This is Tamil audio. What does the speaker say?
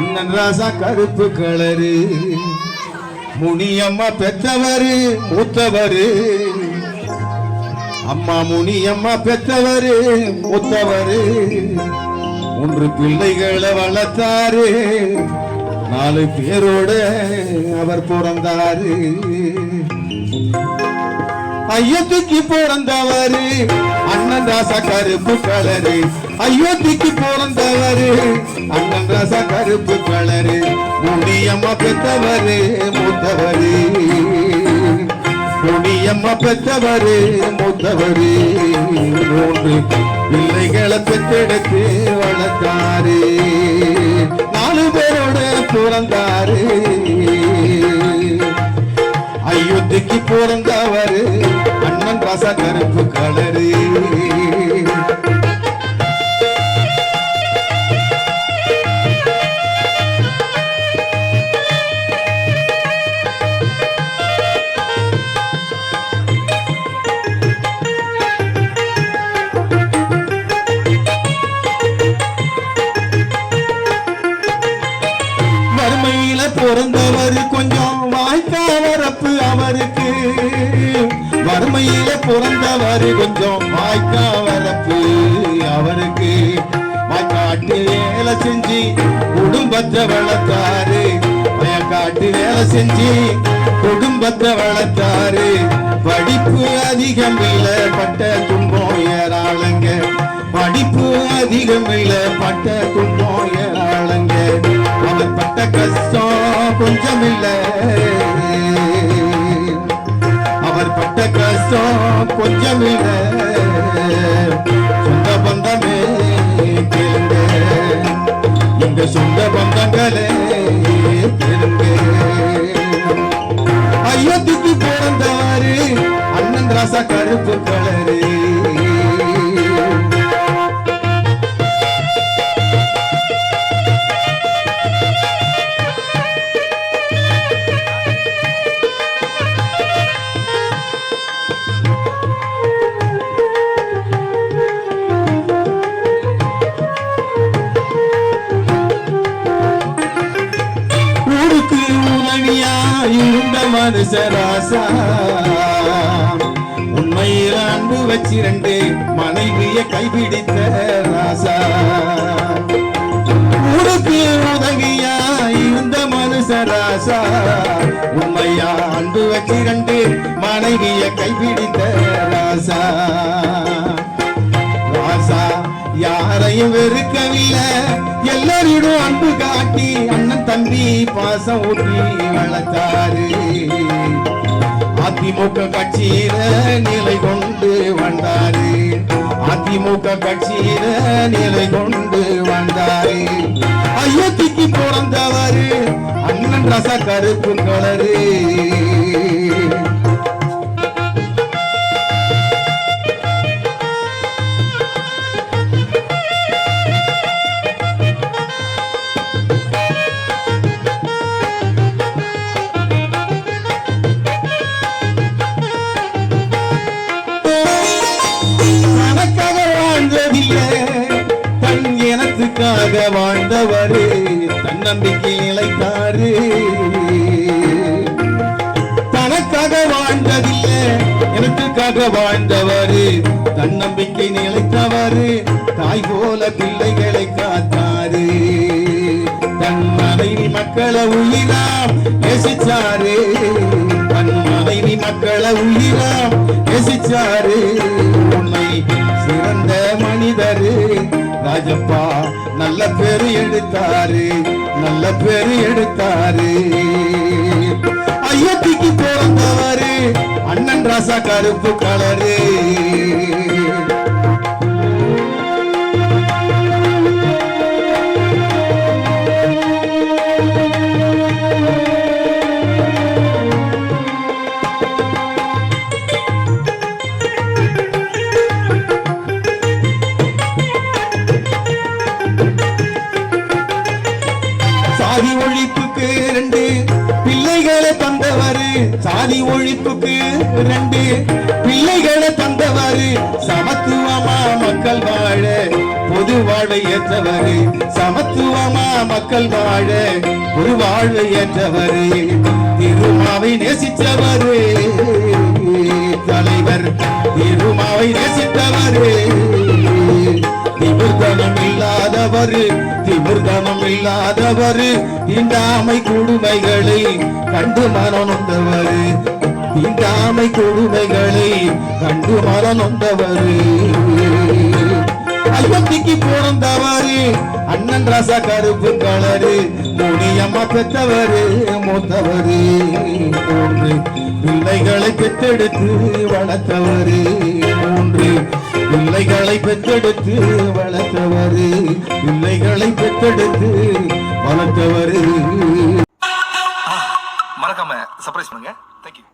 அண்ணன் ராசா கருப்பு கலரு. முனியம்மா பெத்தவரு மூத்தவரு. அம்மா முனியம்மா பெத்தவரு மூத்தவரு. மூன்று பிள்ளைகளை வளர்த்தாரு. நாலு பேரோட அவர் பிறந்தாரு. அயோத்திக்கு பிறந்தவரு அண்ணன் ராசா கருப்பு கலரு. அயோத்திக்கு பிறந்தவரு அண்ணன் ராசா கருப்பு கலரு. முடியம்மா பெத்தவரு மூத்தவரு. முடியம்மா பெத்தவரு மூத்தவரு. மூன்று பிள்ளைகளை பெற்றெடுத்து வளர்த்தாரு. நாலு பேரோட பிறந்தாரு. அயோத்திக்கு பிறந்தார் ராசா கருப்பு கலரு. வரப்பு அவருக்கு. வறுமையில பிறந்தவர் கொஞ்சம் வாய்க்கா வரப்பு அவருக்கு. வாய்க்காட்டு வேலை செஞ்சு குடும்பத்தை வளர்த்தாரு. வயக்காட்டு வேலை செஞ்சு குடும்பத்தை வளர்த்தாரு. படிப்பு அதிகம் இல்லை பட்ட துன்பம் ஏறாளங்க. படிப்பு அதிகம் இல்லை பட்ட எங்க சொந்த பந்தங்களே கேளுங்க அயோத்திக்கு பிறந்தாரு. அண்ணன் ராசா கருப்பு கலரே. இருந்த மனுஷராசா. உண்மையில் அன்பு வச்சிரண்டு மனைவிய கைபிடித்த ராசா. ஊருக்கு உதவியா இருந்த மனுஷராசா. உண்மையா அன்பு வச்சிரண்டு மனைவிய கைபிடித்த ராசா. ராசா யாரையும் வெறுக்கவில்லை. எல்லோரிடும் அன்பு காட்டி அண்ணன் தம்பி பாசம் ஊட்டி வளர்த்தாரு. அதிமுக கட்சியில நிலை கொண்டு வந்தாரு. அதிமுக கட்சியில நிலை கொண்டு வந்தாரு. அயோத்திக்கு பிறந்தவரு அண்ணன் ரச கருப்பு கலரு. இனத்துக்காக வாழ்ந்தவரு தன்னம்பிக்கை நிலைத்தாரு. தனக்காக வாழ்ந்ததில்லை இனத்துக்காக வாழ்ந்தவரு தன்னம்பிக்கை நிலைத்தவரு தாய் போல பிள்ளைகளை காத்தாரு. தன் மனைவி மக்களை உயிராம் நேசிச்சாரு. தன் மனைவி மக்களை உயிராம் நேசிச்சாரு. உன்னை சிறந்த மனிதரு ராஜப்பா நல்ல பேரு எடுத்தாரு நல்ல பேரு எடுத்தாரு. அயோத்திக்கு பிறந்தவரு அண்ணன் ராசா கருப்பு கலரு. சாதி ஒழிப்புக்கு ரெண்டு பிள்ளைகளை தந்தவரு சமத்துவமா மக்கள் வாழ பொது வாழ்வை ஏற்றவரு சமத்துவமா மக்கள் வாழ ஒரு வாழ்வை ஏற்றவரு திருமாவை நேசித்தவரு தலைவர் திருமாவை நேசித்தவரு திமிர்தனம் இல்லாதவரு இல்லாதவரு தீண்டாமை கொடுமைகளை கண்டு மரணந்தவர் நொந்தவரு தீண்டாமை கொடுமைகளை கண்டு மரணந்தவர் நொந்தவரு அல்பத்திக்கு பிறந்தவரு அண்ணன் ராசா கருப்பு கலரு முனியம்மா பெத்தவரு மூத்தவரு. மூன்று பிள்ளைகளை பெற்றெடுத்து வளர்த்தவரு. மூன்று பிள்ளைகளை பெற்றெடுத்து வளர்த்தவர். பிள்ளைகளை பெற்றெடுத்து வளர்த்தவர். மறக்காம சர்ப்ரைஸ் பண்ணுங்க. தேங்க்யூ